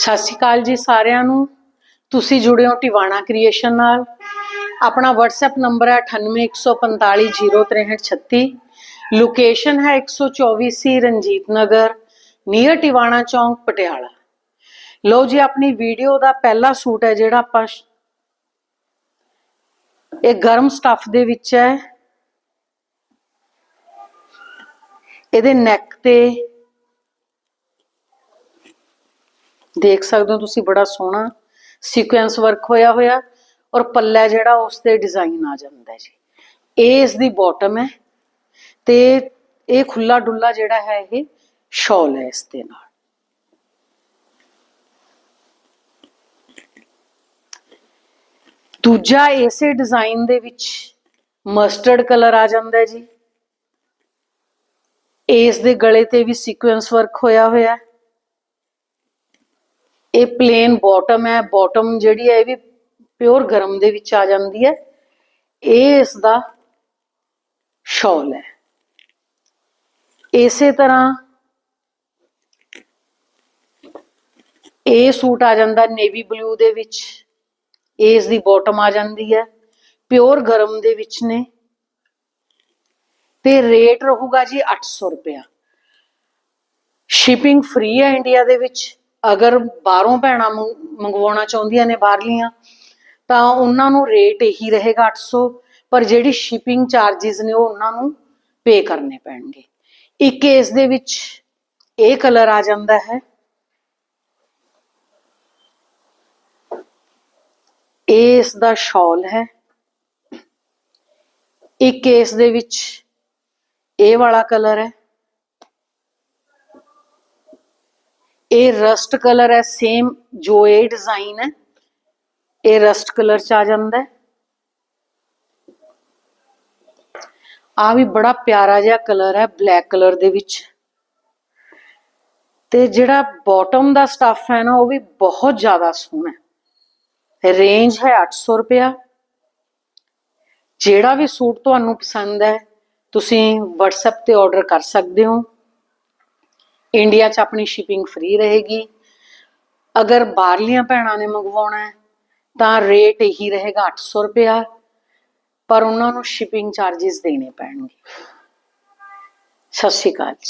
ਸਤਿ ਸ਼੍ਰੀ ਅਕਾਲ ਜੀ ਸਾਰਿਆਂ ਨੂੰ। ਤੁਸੀਂ ਜੁੜੇ ਹੋ ਟਿਵਾਣਾ ਕ੍ਰੀਏਸ਼ਨ ਨਾਲ। ਆਪਣਾ WhatsApp ਨੰਬਰ ਹੈ 9814506336 ਲੋਕੇਸ਼ਨ ਹੈ 124 ਸੀ ਰਣਜੀਤ ਨਗਰ ਨੀਅਰ ਟਿਵਾਣਾ ਚੌਂਕ, ਪਟਿਆਲਾ। ਲਓ ਜੀ, ਆਪਣੀ ਵੀਡੀਓ ਦਾ ਪਹਿਲਾ ਸੂਟ ਹੈ ਜਿਹੜਾ ਆਪਾਂ ਇਹ ਗਰਮ ਸਟੱਫ ਦੇ ਵਿੱਚ ਹੈ। ਇਹਦੇ ਨੈਕ ਤੇ ਦੇਖ ਸਕਦੇ ਹੋ ਤੁਸੀਂ ਬੜਾ ਸੋਹਣਾ ਸੀਕੁਐਂਸ ਵਰਕ ਹੋਇਆ ਹੋਇਆ ਔਰ ਪੱਲਾ ਜਿਹੜਾ ਉਸ ਤੇ ਡਿਜ਼ਾਈਨ ਆ ਜਾਂਦਾ ਹੈ ਜੀ। ਇਹ ਇਸ ਦੀ ਬਾਟਮ ਹੈ ਤੇ ਇਹ ਖੁੱਲਾ ਡੁੱਲਾ ਜਿਹੜਾ ਹੈ ਇਹ ਸ਼ਾਲ ਹੈ ਇਸ ਦੇ ਨਾਲ। ਦੂਜਾ ਇਸੇ ਡਿਜ਼ਾਈਨ ਦੇ ਵਿੱਚ ਮਸਟਰਡ ਕਲਰ ਆ ਜਾਂਦਾ ਹੈ ਜੀ। ਇਸ ਦੇ ਗਲੇ ਤੇ ਵੀ ਸੀਕੁਐਂਸ ਵਰਕ ਹੋਇਆ ਹੋਇਆ ਹੈ। ਇਹ ਪਲੇਨ ਬਾਟਮ ਹੈ ਬਾਟਮ ਜਿਹੜੀ ਹੈ ਇਹ ਵੀ ਪਿਓਰ ਗਰਮ ਦੇ ਵਿੱਚ ਆ ਜਾਂਦੀ ਹੈ। ਇਹ ਇਸ ਦਾ ਸ਼ਾਲ ਹੈ। ਇਸੇ ਤਰ੍ਹਾਂ ਇਹ ਸੂਟ ਆ ਜਾਂਦਾ ਨੇਵੀ ਬਲੂ ਦੇ ਵਿੱਚ। ਇਸ ਦੀ ਬਾਟਮ ਆ ਜਾਂਦੀ ਹੈ। ਪਿਓਰ ਗਰਮ ਦੇ ਵਿੱਚ ਨੇ। ਤੇ ਰੇਟ ਰਹੂਗਾ ਜੀ 800 ਰੁਪਇਆ। ਸ਼ਿਪਿੰਗ ਫ੍ਰੀ ਹੈ ਇੰਡੀਆ ਦੇ ਵਿੱਚ। ਅਗਰ ਬਾਹਰੋਂ ਭੈਣਾਂ ਮੰਗ- ਮੰਗਵਾਉਣਾ ਚਾਹੁੰਦੀਆਂ ਨੇ ਬਾਹਰਲੀਆਂ, ਤਾਂ ਉਹਨਾਂ ਨੂੰ ਰੇਟ ਇਹੀ ਰਹੇਗਾ 800 ਪਰ ਜਿਹੜੀ ਸ਼ਿਪਿੰਗ ਚਾਰजेस ਨੇ ਉਹ ਉਹਨਾਂ ਨੂੰ ਪੇ ਕਰਨੇ ਪੈਣਗੇ। ਇੱਕ ਇਸ ਦੇ ਵਿੱਚ ਇਹ ਕਲਰ ਆ ਜਾਂਦਾ ਹੈ। ਇਹ ਇਸ ਦਾ ਸ਼ਾਲ ਹੈ। ਇੱਕ ਇਸ ਦੇ ਵਿੱਚ ਇਹ ਵਾਲਾ ਕਲਰ ਹੈ। ਇਹ ਰਸਟ ਕਲਰ ਹੈ ਸੇਮ ਜੋ ਇਹ ਡਿਜ਼ਾਈਨ ਹੈ, ਇਹ ਰਸਟ ਕਲਰ ਚ ਆ ਜਾਂਦਾ ਹੈ। ਆ ਵੀ ਬੜਾ ਪਿਆਰਾ ਜਿਹਾ ਕਲਰ ਹੈ ਬਲੈਕ ਕਲਰ ਦੇ ਵਿੱਚ। ਤੇ ਜਿਹੜਾ ਬਾਟਮ ਦਾ ਸਟੱਫ ਹੈ ਨਾ, ਉਹ ਵੀ ਬਹੁਤ ਜ਼ਿਆਦਾ ਸੋਹਣਾ ਹੈ। ਰੇਂਜ ਹੈ 800 ਰੁਪਇਆ। ਜਿਹੜਾ ਵੀ ਸੂਟ ਤੁਹਾਨੂੰ ਪਸੰਦ ਹੈ, ਤੁਸੀਂ WhatsApp ਤੇ ਆਰਡਰ ਕਰ ਸਕਦੇ ਹੋ। ਇੰਡੀਆ 'ਚ ਆਪਣੀ ਸ਼ਿਪਿੰਗ ਫ੍ਰੀ ਰਹੇਗੀ। ਅਗਰ ਬਾਹਰਲੀਆਂ ਭੈਣਾਂ ਨੇ ਮੰਗਵਾਉਣਾ ਹੈ, ਤਾਂ ਰੇਟ ਇਹੀ ਰਹੇਗਾ 800 ਰੁਪਇਆ। ਪਰ ਉਹਨਾਂ ਨੂੰ ਸ਼ਿਪਿੰਗ ਚਾਰजेस ਦੇਣੇ ਪੈਣਗੇ। ਸਤਿ ਸ਼੍ਰੀ ਅਕਾਲ ਜੀ।